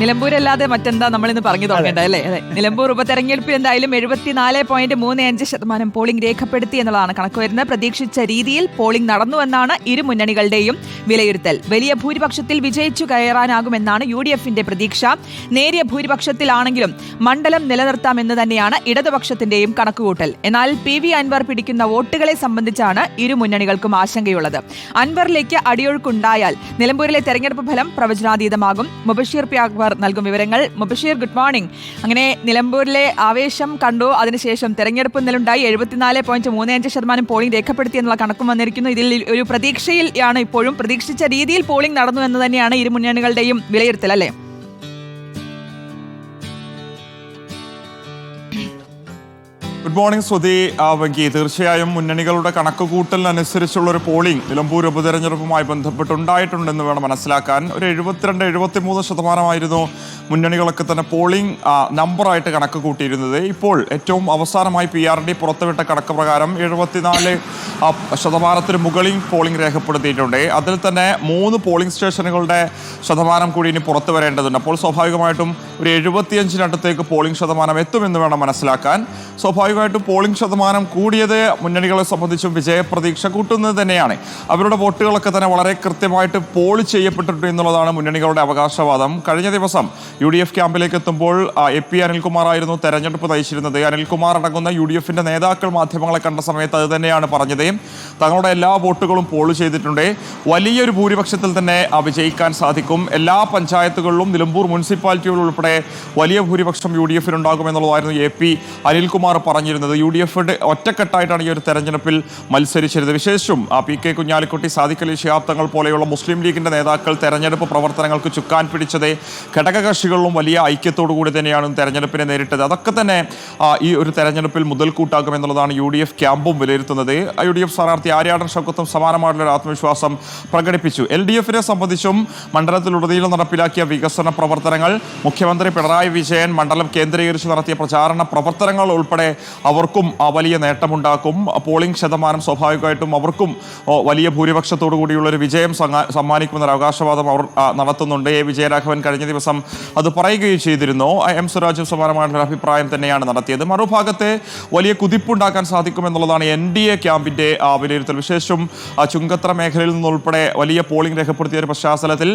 നിലമ്പൂരല്ലാതെ മറ്റെന്താ നമ്മളിന്ന് പറഞ്ഞു തുടങ്ങേണ്ട അല്ലേ? അതെ. നിലമ്പൂർ ഉപതെരഞ്ഞെടുപ്പിൽ എന്തായാലും എഴുപത്തിനാല് പോയിന്റ് മൂന്ന് അഞ്ച് ശതമാനം പോളിംഗ് രേഖപ്പെടുത്തി എന്നുള്ളതാണ് കണക്ക് വരുന്നത്. പ്രതീക്ഷിച്ച രീതിയിൽ പോളിംഗ് നടന്നുവെന്നാണ് ഇരു മുന്നണികളുടെയും വിലയിരുത്തൽ. വലിയ ഭൂരിപക്ഷത്തിൽ വിജയിച്ചു കയറാനാകുമെന്നാണ് യു ഡി എഫിന്റെ പ്രതീക്ഷ. നേരിയ ഭൂരിപക്ഷത്തിലാണെങ്കിലും മണ്ഡലം നിലനിർത്താമെന്ന് തന്നെയാണ് ഇടതുപക്ഷത്തിന്റെയും കണക്കുകൂട്ടൽ. എന്നാൽ പി വി അൻവർ പിടിക്കുന്ന വോട്ടുകളെ സംബന്ധിച്ചാണ് ഇരു മുന്നണികൾക്കും ആശങ്കയുള്ളത്. അൻവറിലേക്ക് അടിയൊഴുക്കുണ്ടായാൽ നിലമ്പൂരിലെ തെരഞ്ഞെടുപ്പ് ഫലം പ്രവചനാതീതമാകും. മുബഷീർ പി അക്ബർ നൽകും വിവരങ്ങൾ. Mubashir good morning. അങ്ങനെ നിലമ്പൂരിലെ ആവേശം കണ്ടു. അതിനുശേഷം തെരഞ്ഞെടുപ്പ് ഇന്നലുണ്ടായി എഴുപത്തിനാല് പോയിന്റ് മൂന്ന് അഞ്ച് ശതമാനം പോളിംഗ് രേഖപ്പെടുത്തി എന്നുള്ള കണക്കും വന്നിരിക്കുന്നു. ഇതിൽ ഒരു പ്രതീക്ഷയിലാണ് ഇപ്പോഴും. പ്രതീക്ഷിച്ച രീതിയിൽ പോളിംഗ് നടന്നു എന്ന് തന്നെയാണ് ഇരു മുന്നണികളുടെയും വിലയിരുത്തൽ അല്ലേ? ഗുഡ് മോർണിംഗ് സ്വതി ആ, വെങ്കി. തീർച്ചയായും മുന്നണികളുടെ കണക്കുകൂട്ടലിനനുസരിച്ചുള്ള ഒരു പോളിംഗ് നിലമ്പൂർ ഉപതെരഞ്ഞെടുപ്പുമായി ബന്ധപ്പെട്ടുണ്ടായിട്ടുണ്ടെന്ന് വേണം മനസ്സിലാക്കാൻ. ഒരു എഴുപത്തിരണ്ട് എഴുപത്തിമൂന്ന് ശതമാനമായിരുന്നു മുന്നണികളൊക്കെ തന്നെ പോളിംഗ് നമ്പറായിട്ട് കണക്ക് കൂട്ടിയിരുന്നത്. ഇപ്പോൾ ഏറ്റവും അവസാനമായി പി ആർ ഡി പുറത്തുവിട്ട കണക്ക് പ്രകാരം എഴുപത്തിനാല് ശതമാനത്തിന് മുകളിൽ പോളിംഗ് രേഖപ്പെടുത്തിയിട്ടുണ്ട്. അതിൽ തന്നെ മൂന്ന് പോളിംഗ് സ്റ്റേഷനുകളുടെ ശതമാനം കൂടി ഇനി പുറത്തു വരേണ്ടതുണ്ട്. അപ്പോൾ സ്വാഭാവികമായിട്ടും ഒരു എഴുപത്തിയഞ്ചിനടുത്തേക്ക് പോളിംഗ് ശതമാനം എത്തുമെന്ന് വേണം മനസ്സിലാക്കാൻ. സ്വാഭാവികമായിട്ടും പോളിംഗ് ശതമാനം കൂടിയത് മുന്നണികളെ സംബന്ധിച്ചും വിജയപ്രതീക്ഷ കൂട്ടുന്നത് തന്നെയാണ്. അവരുടെ വോട്ടുകളൊക്കെ തന്നെ വളരെ കൃത്യമായിട്ട് പോൾ ചെയ്യപ്പെട്ടിട്ടുണ്ട് എന്നുള്ളതാണ് മുന്നണികളുടെ അവകാശവാദം. കഴിഞ്ഞ ദിവസം യു ഡി എഫ് ക്യാമ്പിലേക്ക് എത്തുമ്പോൾ എ പി അനിൽകുമാർ ആയിരുന്നു തെരഞ്ഞെടുപ്പ് നയിച്ചിരുന്നത്. അനിൽകുമാർ അടങ്ങുന്ന യു ഡി എഫിന്റെ നേതാക്കൾ മാധ്യമങ്ങളെ കണ്ട സമയത്ത് അത് തന്നെയാണ് പറഞ്ഞത്. തങ്ങളുടെ എല്ലാ വോട്ടുകളും പോൾ ചെയ്തിട്ടുണ്ട്. വലിയൊരു ഭൂരിപക്ഷത്തിൽ തന്നെ വിജയിക്കാൻ സാധിക്കും. എല്ലാ പഞ്ചായത്തുകളിലും നിലമ്പൂർ മുനിസിപ്പാലിറ്റികൾ ഉൾപ്പെടെ വലിയ ഭൂരിപക്ഷം യു ഡി എഫിനുണ്ടാകുമെന്നുള്ളതായിരുന്നു എ പി അനിൽകുമാർ പറഞ്ഞിരുന്നത്. യു ഡി എഫ് ഒറ്റക്കെട്ടായിട്ടാണ് ഈ ഒരു തെരഞ്ഞെടുപ്പിൽ മത്സരിച്ചിരുന്നത്. വിശേഷം പി കെ കുഞ്ഞാലിക്കുട്ടി സാദിഖ് അലി ശിഹാബ് തങ്ങൾ പോലെയുള്ള മുസ്ലിം ലീഗിന്റെ നേതാക്കൾ തെരഞ്ഞെടുപ്പ് പ്രവർത്തനങ്ങൾക്ക് ചുക്കാൻ പിടിച്ചത് ഘടകകക്ഷികളിലും വലിയ ഐക്യത്തോടു കൂടി തന്നെയാണ് തെരഞ്ഞെടുപ്പിനെ നേരിട്ടത്. അതൊക്കെ തന്നെ ഈ ഒരു തെരഞ്ഞെടുപ്പിൽ മുതൽക്കൂട്ടാകുമെന്നുള്ളതാണ് യു ഡി എഫ് ക്യാമ്പും വിലയിരുത്തുന്നത്. യു ഡി എഫ് സ്ഥാനാർത്ഥി ആര്യാടൻ ഷൗക്കത്തും സമാനമായിട്ടുള്ള ആത്മവിശ്വാസം പ്രകടിപ്പിച്ചു. എൽ ഡി എഫിനെ സംബന്ധിച്ചും മണ്ഡലത്തിലുടനീളം നടപ്പിലാക്കിയ വികസന പ്രവർത്തനങ്ങൾ മുഖ്യമന്ത്രി പിണറായി വിജയൻ മണ്ഡലം കേന്ദ്രീകരിച്ച് നടത്തിയ പ്രചാരണ പ്രവർത്തനങ്ങൾ ഉൾപ്പെടെ അവർക്കും വലിയ നേട്ടമുണ്ടാക്കും. പോളിംഗ് ശതമാനം സ്വാഭാവികമായിട്ടും അവർക്കും വലിയ ഭൂരിപക്ഷത്തോടു കൂടിയുള്ള ഒരു വിജയം സമ്മാനിക്കുമെന്നൊരു അവകാശവാദം അവർ നടത്തുന്നുണ്ട്. എ. വിജയരാഘവൻ കഴിഞ്ഞ ദിവസം അത് പറയുകയും ചെയ്തിരുന്നു. എം സ്വരാജും സമാനമായിട്ടുള്ള അഭിപ്രായം തന്നെയാണ് നടത്തിയത്. മറുഭാഗത്തെ വലിയ കുതിപ്പുണ്ടാക്കാൻ സാധിക്കുമെന്നുള്ളതാണ് എൻ ഡി എ ക്യാമ്പിന്റെ വിലയിരുത്തൽ. വിശേഷം ചുങ്കത്ര മേഖലയിൽ നിന്നുൾപ്പെടെ വലിയ പോളിംഗ് രേഖപ്പെടുത്തിയ ഒരു പശ്ചാത്തലത്തിൽ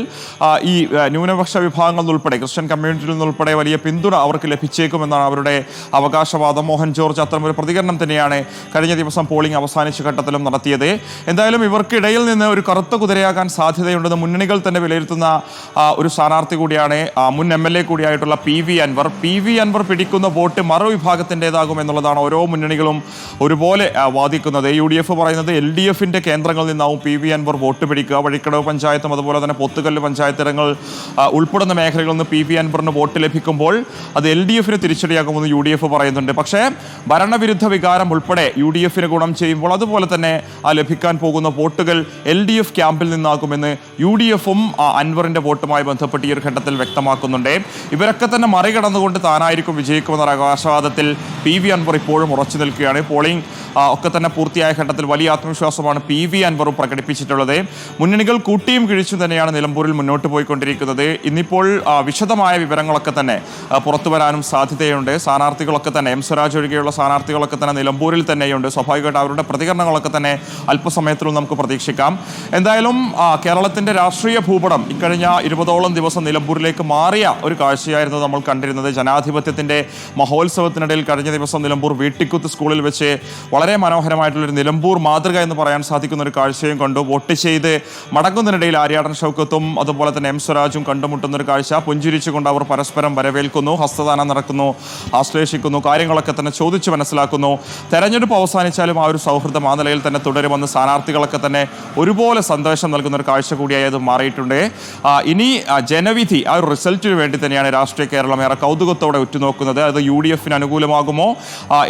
ഈ ന്യൂനപക്ഷ വിഭാഗങ്ങളിൽ നിന്നുൾപ്പെടെ ക്രിസ്ത്യൻ കമ്മ്യൂണിറ്റിയിൽ നിന്നുൾപ്പെടെ വലിയ പിന്തുണ അവർക്ക് ലഭിച്ചേക്കുമെന്നാണ് അവരുടെ അവകാശവാദം. മോഹൻ ജോർജ് അത്തരം ഒരു പ്രതികരണം തന്നെയാണ് കഴിഞ്ഞ ദിവസം പോളിംഗ് അവസാനിച്ച ഘട്ടത്തിലും നടത്തിയത്. എന്തായാലും ഇവർക്കിടയിൽ നിന്ന് ഒരു കറുത്ത കുതിരയാകാൻ സാധ്യതയുണ്ടെന്ന് മുന്നണികൾ തന്നെ വിലയിരുത്തുന്ന ഒരു സ്ഥാനാർത്ഥി കൂടിയാണ് ആ, മുൻ M L A കൂടിയായിട്ടുള്ള P V Anvar. P V Anvar പിടിക്കുന്ന വോട്ട് മറുവിഭാഗത്തിന്റെതാകും എന്നുള്ളതാണ് ഓരോ മുന്നണികളും ഒരുപോലെ വാദിക്കുന്നത്. യു ഡി എഫ് പറയുന്നത് എൽ ഡി എഫിന്റെ കേന്ദ്രങ്ങളിൽ നിന്നാവും പി വി അൻവർ വോട്ട് പിടിക്കുക. വഴിക്കടവ് പഞ്ചായത്തും അതുപോലെ തന്നെ പൊത്തുകല്ല് പഞ്ചായത്തിടങ്ങൾ ഉൾപ്പെടുന്ന മേഖലകളിൽ നിന്ന് പി വി അൻവറിന് വോട്ട് ലഭിക്കുമ്പോൾ അത് എൽ ഡി എഫിന് തിരിച്ചടിയാകുമെന്ന് യു ഡി എഫ് പറയുന്നുണ്ട്. പക്ഷേ ഭരണവിരുദ്ധ വികാരം ഉൾപ്പെടെ യു ഡി എഫിന് ഗുണം ചെയ്യുമ്പോൾ അതുപോലെ തന്നെ ആ ലഭിക്കാൻ പോകുന്ന വോട്ടുകൾ എൽ ഡി എഫ് ക്യാമ്പിൽ നിന്നാകുമെന്ന് യു ഡി എഫും അൻവറിന്റെ വോട്ടുമായി ബന്ധപ്പെട്ട് ഈ ഒരു ഘട്ടത്തിൽ വ്യക്തമാക്കുന്നുണ്ട് ഇവരൊക്കെ തന്നെ മറികടന്നുകൊണ്ട് താനായിരിക്കും വിജയിക്കുമെന്ന അവകാശവാദത്തിൽ പി വി അൻവർ ഇപ്പോഴും ഉറച്ചു നിൽക്കുകയാണ്. പോളിംഗ് ഒക്കെ തന്നെ പൂർത്തിയായ ഘട്ടത്തിൽ വലിയ ആത്മവിശ്വാസമാണ് പി വി അൻവറും പ്രകടിപ്പിച്ചിട്ടുള്ളത്. മുന്നണികൾ കൂട്ടിയും കിഴിച്ചും തന്നെയാണ് നിലമ്പൂരിൽ മുന്നോട്ട് പോയിക്കൊണ്ടിരിക്കുന്നത്. ഇന്നിപ്പോൾ വിശദമായ വിവരങ്ങളൊക്കെ തന്നെ പുറത്തു വരാനും സാധ്യതയുണ്ട്. സ്ഥാനാർത്ഥികളൊക്കെ തന്നെ എം സ്വരാജ് ഒഴികെയുള്ള സ്ഥാനാർത്ഥികളൊക്കെ തന്നെ നിലമ്പൂരിൽ തന്നെയുണ്ട്. സ്വാഭാവികമായിട്ട് അവരുടെ പ്രതികരണങ്ങളൊക്കെ തന്നെ അല്പസമയത്തിലും നമുക്ക് പ്രതീക്ഷിക്കാം. എന്തായാലും കേരളത്തിന്റെ രാഷ്ട്രീയ ഭൂപടം ഇക്കഴിഞ്ഞ ഇരുപതോളം ദിവസം നിലമ്പൂരിലേക്ക് മാറിയ ഒരു കാഴ്ചയായിരുന്നു നമ്മൾ കണ്ടിരുന്നത്? ജനാധിപത്യത്തിന്റെ മഹോത്സവത്തിനിടയിൽ കഴിഞ്ഞ ദിവസം നിലമ്പൂർ വീട്ടിക്കുത്ത് സ്കൂളിൽ വെച്ച് വളരെ മനോഹരമായിട്ടുള്ളൊരു നിലമ്പൂർ മാതൃക എന്ന് പറയാൻ സാധിക്കുന്ന ഒരു കാഴ്ചയും കണ്ടു. വോട്ട് ചെയ്ത് മടങ്ങുന്നതിനിടയിൽ ആര്യാടൻ ഷൗക്കത്തും അതുപോലെ തന്നെ എം സ്വരാജും കണ്ടുമുട്ടുന്ന ഒരു കാഴ്ച. പുഞ്ചിരിച്ചുകൊണ്ട് അവർ പരസ്പരം വരവേൽക്കുന്നു ഹസ്തദാനം നടക്കുന്നു ആശ്ലേഷിക്കുന്നു കാര്യങ്ങളൊക്കെ തന്നെ ചോദിച്ചു മനസ്സിലാക്കുന്നു. തെരഞ്ഞെടുപ്പ് അവസാനിച്ചാലും ആ ഒരു സൗഹൃദം ആ നിലയിൽ തന്നെ തുടരുമെന്ന് സ്ഥാനാർത്ഥികളൊക്കെ തന്നെ ഒരുപോലെ സന്ദേശം നൽകുന്ന ഒരു കാഴ്ച കൂടിയായി അത് മാറിയിട്ടുണ്ട്. ഇനി ജനവിധി ആ ഒരു വേണ്ടി തന്നെയാണ് രാഷ്ട്രീയ കേരളം ഏറെ കൗതുകത്തോടെ ഉറ്റുനോക്കുന്നത്. അത് യു ഡി എഫിന് അനുകൂലമാകുമോ?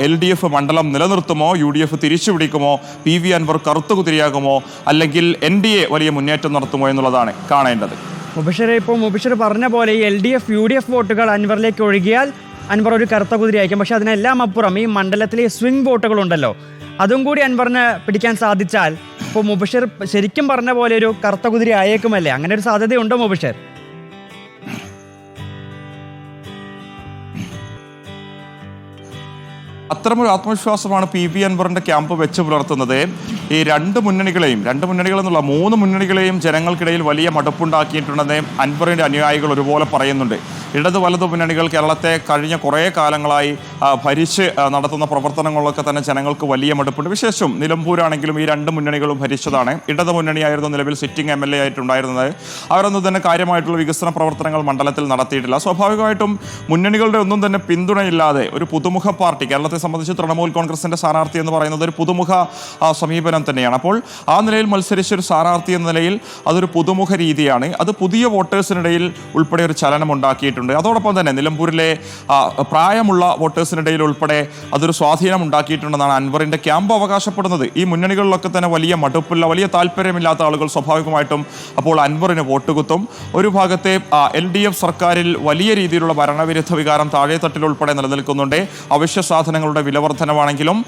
എൽ ഡി എഫ് മണ്ഡലം നിലനിർത്തുമോ? യു ഡി എഫ് തിരിച്ചുപിടിക്കുമോ പി വി അൻവർ കറുത്തുകുതിരിയാകുമോ അല്ലെങ്കിൽ എൻ ഡി എ വലിയ മുന്നേറ്റം നടത്തുമോ എന്നുള്ളതാണ് കാണേണ്ടത്. മുബഷിർ ഇപ്പോൾ മുബഷിർ പറഞ്ഞ പോലെ ഈ L D F U D F വോട്ടുകൾ അൻവറിലേക്ക് ഒഴുകിയാൽ അൻവർ ഒരു കറുത്ത കുതിരയായിരിക്കും. പക്ഷെ അതിനെല്ലാം അപ്പുറം ഈ മണ്ഡലത്തിലെ സ്വിംഗ് വോട്ടുകളുണ്ടല്ലോ. അതും കൂടി അൻവറിന് പിടിക്കാൻ സാധിച്ചാൽ ഇപ്പോൾ മുബഷിർ ശരിക്കും പറഞ്ഞ പോലെ ഒരു കറുത്ത കുതിര ആയേക്കുമല്ലേ? അങ്ങനെ ഒരു സാധ്യതയുണ്ടോ മുബഷിർ? അത്തരമൊരു ആത്മവിശ്വാസമാണ് പി ബി അൻവറിന്റെ ക്യാമ്പ് വെച്ച് പുലർത്തുന്നത്. ഈ രണ്ട് മുന്നണികളെയും രണ്ട് മുന്നണികൾ എന്നുള്ള മൂന്ന് മുന്നണികളെയും ജനങ്ങൾക്കിടയിൽ വലിയ മടുപ്പുണ്ടാക്കിയിട്ടുണ്ടെന്ന് അൻവറിന്റെ അനുയായികൾ ഒരുപോലെ പറയുന്നുണ്ട്. ഇടത് വലത് മുന്നണികൾ കേരളത്തെ കഴിഞ്ഞ കുറേ കാലങ്ങളായി ഭരിച്ച് നടത്തുന്ന പ്രവർത്തനങ്ങളൊക്കെ തന്നെ ജനങ്ങൾക്ക് വലിയ മടുപ്പുണ്ട്. വിശേഷം നിലമ്പൂരാണെങ്കിലും ഈ രണ്ട് മുന്നണികളും ഭരിച്ചതാണ്. ഇടതു മുന്നണിയായിരുന്നു നിലവിൽ സിറ്റിംഗ് എം എൽ എ ആയിട്ടുണ്ടായിരുന്നത്. അവരൊന്നും തന്നെ കാര്യമായിട്ടുള്ള വികസന പ്രവർത്തനങ്ങൾ മണ്ഡലത്തിൽ നടത്തിയിട്ടില്ല. സ്വാഭാവികമായിട്ടും മുന്നണികളുടെ ഒന്നും തന്നെ പിന്തുണയില്ലാതെ ഒരു പുതുമുഖ പാർട്ടി കേരളത്തെ സംബന്ധിച്ച് തൃണമൂൽ കോൺഗ്രസിന്റെ സ്ഥാനാർത്ഥി എന്ന് പറയുന്നത് ഒരു പുതുമുഖ സമീപനം തന്നെയാണ്. അപ്പോൾ ആ നിലയിൽ മത്സരിച്ച ഒരു സ്ഥാനാർത്ഥി എന്ന നിലയിൽ അതൊരു പുതുമുഖ രീതിയാണ്. അത് പുതിയ വോട്ടേഴ്സിനിടയിൽ ഉൾപ്പെടെ ഒരു ചലനം ഉണ്ടാക്കിയിട്ടുണ്ട്. അതോടൊപ്പം തന്നെ നിലമ്പൂരിലെ പ്രായമുള്ള വോട്ടേഴ്സിനിടയിൽ ഉൾപ്പെടെ അതൊരു സ്വാധീനം ഉണ്ടാക്കിയിട്ടുണ്ടെന്നാണ് അൻവറിന്റെ ക്യാമ്പ് അവകാശപ്പെടുന്നത്. ഈ മുന്നണികളിലൊക്കെ തന്നെ വലിയ മടുപ്പില്ല വലിയ താല്പര്യമില്ലാത്ത ആളുകൾ സ്വാഭാവികമായിട്ടും അപ്പോൾ അൻവറിന് വോട്ട് കുത്തും. ഒരു ഭാഗത്തെ എൽ ഡി എഫ് സർക്കാരിൽ വലിയ രീതിയിലുള്ള ഭരണവിരുദ്ധ വികാരം താഴെത്തട്ടിൽ ഉൾപ്പെടെ നിലനിൽക്കുന്നുണ്ട്. അവശ്യ സാധനങ്ങളുടെ വിലവർദ്ധനവാണെങ്കിലും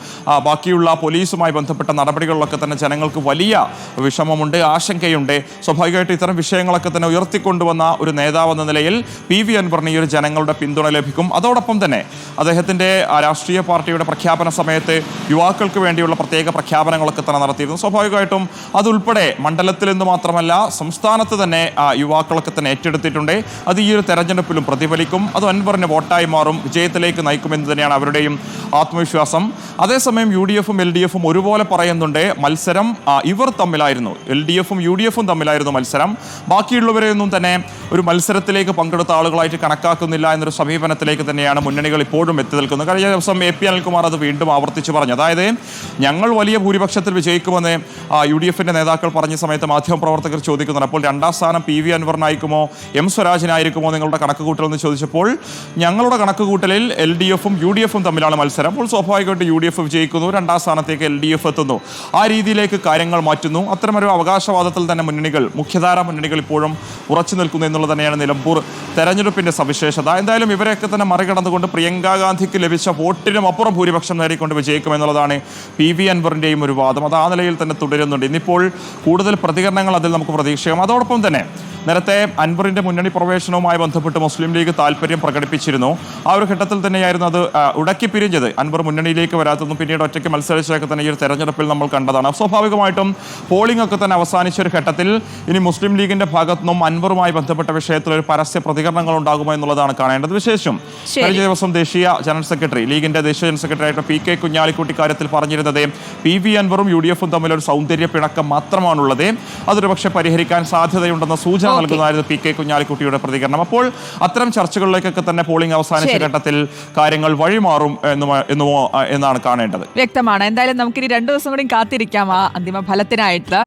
ബാക്കിയുള്ള പോലീസുമായി ബന്ധപ്പെട്ട നടപടികളിലൊക്കെ തന്നെ ജനങ്ങൾക്ക് വലിയ വിഷമമുണ്ട് ആശങ്കയുണ്ട്. സ്വാഭാവികമായിട്ട് ഇത്തരം വിഷയങ്ങളൊക്കെ തന്നെ ഉയർത്തിക്കൊണ്ടുവന്ന ഒരു നേതാവെന്ന നിലയിൽ പി വി അൻവറിന് ഈ ഒരു ജനങ്ങളുടെ പിന്തുണ ലഭിക്കും. അതോടൊപ്പം തന്നെ അദ്ദേഹത്തിന്റെ രാഷ്ട്രീയ പാർട്ടിയുടെ പ്രഖ്യാപന സമയത്ത് യുവാക്കൾക്ക് വേണ്ടിയുള്ള പ്രത്യേക പ്രഖ്യാപനങ്ങളൊക്കെ തന്നെ നടത്തിയിരുന്നു. സ്വാഭാവികമായിട്ടും അതുൾപ്പെടെ മണ്ഡലത്തിൽ നിന്ന് മാത്രമല്ല സംസ്ഥാനത്ത് തന്നെ യുവാക്കളൊക്കെ തന്നെ ഏറ്റെടുത്തിട്ടുണ്ട്. അത് ഈ ഒരു തെരഞ്ഞെടുപ്പിലും പ്രതിഫലിക്കും. അത് അൻവറിന് വോട്ടായി മാറും. വിജയത്തിലേക്ക് നയിക്കുമെന്ന് തന്നെയാണ് അവരുടെയും ആത്മവിശ്വാസം. അതേസമയം യു ഡി എഫും എൽ ഡി എഫും ഒരുപോലെ പറയുന്നുണ്ട് മത്സരം ഇവർ തമ്മിലായിരുന്നു. എൽ ഡി എഫും യു ഡി എഫും തമ്മിലായിരുന്നു മത്സരം. ബാക്കിയുള്ളവരെയൊന്നും തന്നെ ഒരു മത്സരത്തിലേക്ക് പങ്കെടുത്ത ആളുകളായിട്ട് കണക്കാക്കുന്നില്ല എന്നൊരു സമീപനത്തിലേക്ക് തന്നെയാണ് മുന്നണികൾ ഇപ്പോഴും എത്തി നിൽക്കുന്നത്. കഴിഞ്ഞ ദിവസം എ പി അനിൽകുമാർ അത് വീണ്ടും ആവർത്തിച്ച് പറഞ്ഞു. അതായത് ഞങ്ങൾ വലിയ ഭൂരിപക്ഷത്തിൽ വിജയിക്കുമെന്ന് യു ഡി എഫിന്റെ നേതാക്കൾ പറഞ്ഞ സമയത്ത് മാധ്യമപ്രവർത്തകർ ചോദിക്കുന്നുണ്ട്. അപ്പോൾ രണ്ടാം സ്ഥാനം പി വി അൻവറിനായിരിക്കുമോ എം സ്വരാജിനായിരിക്കുമോ നിങ്ങളുടെ കണക്കുകൂട്ടൽ ചോദിച്ചപ്പോൾ ഞങ്ങളുടെ കണക്കുകൂട്ടലിൽ എൽ ഡി എഫും യു ഡി എഫും തമ്മിലാണ് മത്സരം. അപ്പോൾ സ്വാഭാവികമായിട്ട് യു ഡി എഫ് വിജയിക്കുന്നു രണ്ടാം സ്ഥാനത്തേക്ക് എൽ ഡി എഫ് എത്തുന്നു. ആ രീതിയിലേക്ക് കാര്യങ്ങൾ മാറ്റുന്നു. അത്തരമൊരു അവകാശവാദത്തിൽ തന്നെ മുന്നണികൾ മുഖ്യധാരാ മുന്നണികൾ ഇപ്പോഴും ഉറച്ചു നിൽക്കുന്നു എന്നുള്ളത് തന്നെയാണ് നിലമ്പൂർ തെരഞ്ഞെടുപ്പിന്റെ സവിശേഷത. എന്തായാലും ഇവരെയൊക്കെ തന്നെ മറികടന്നുകൊണ്ട് പ്രിയങ്ക ഗാന്ധിക്ക് ലഭിച്ച വോട്ടിനും അപ്പുറം ഭൂരിപക്ഷം നേടിക്കൊണ്ട് വിജയിക്കുമെന്നുള്ളതാണ് പി വി അൻവറിന്റെയും ഒരു വാദം. അത് ആ നിലയിൽ തന്നെ തുടരുന്നുണ്ട്. ഇന്നിപ്പോൾ കൂടുതൽ പ്രതികരണങ്ങൾ അതിൽ നമുക്ക് പ്രതീക്ഷിക്കാം. അതോടൊപ്പം തന്നെ നേരത്തെ അൻവറിന്റെ മുന്നണി പ്രവേശനവുമായി ബന്ധപ്പെട്ട് മുസ്ലിം ലീഗ് താല്പര്യം പ്രകടിപ്പിച്ചിരുന്നു. ആ ഒരു ഘട്ടത്തിൽ തന്നെയായിരുന്നു അത് ഉടക്കി പിരിഞ്ഞത്. അൻവർ മുന്നണിയിലേക്ക് വരാത്തതും പിന്നീട് ഒറ്റയ്ക്ക് മത്സരിച്ചതൊക്കെ തന്നെ ഈ ഒരു തെരഞ്ഞെടുപ്പിൽ നമ്മൾ കണ്ടതാണ്. സ്വാഭാവികമായിട്ടും പോളിംഗ് ഒക്കെ തന്നെ അവസാനിച്ച ഒരു ഘട്ടത്തിൽ ഇനി മുസ്ലിം ലീഗിന്റെ ഭാഗത്തു നിന്നും അൻവറുമായി ബന്ധപ്പെട്ട വിഷയത്തിൽ ഒരു പരസ്യ പ്രതികരണങ്ങൾ ഉണ്ടാകുമോ എന്നുള്ളതാണ് കാണേണ്ടത്. വിശേഷം കഴിഞ്ഞ ദിവസം ദേശീയ ജനറൽ സെക്രട്ടറി ലീഗിന്റെ ദേശീയ ജനറൽ സെക്രട്ടറി ആയിട്ട് പി കെ കുഞ്ഞാലിക്കുട്ടി കാര്യത്തിൽ പറഞ്ഞിരുന്നത് പി വി അൻവറും യു ഡി എഫും തമ്മിൽ ഒരു സൗന്ദര്യ പിണക്കം മാത്രമാണുള്ളത്. അതൊരു പക്ഷേ പരിഹരിക്കാൻ സാധ്യതയുണ്ടെന്ന സൂചന. നൽകുന്നതായിരുന്നു പി കെ കുഞ്ഞാലിക്കുട്ടിയുടെ പ്രതികരണം. അപ്പോൾ അത്തരം ചർച്ചകളിലേക്കൊക്കെ തന്നെ പോളിംഗ് അവസാനിച്ച ഘട്ടത്തിൽ കാര്യങ്ങൾ വഴിമാറും എന്നുമ- എന്നാണ് കാണേണ്ടത്. വ്യക്തമാണ്. എന്തായാലും നമുക്കിനി രണ്ടു ദിവസം കൂടി കാത്തിരിക്കാം ആ അന്തിമ ഫലത്തിനായിട്ട്.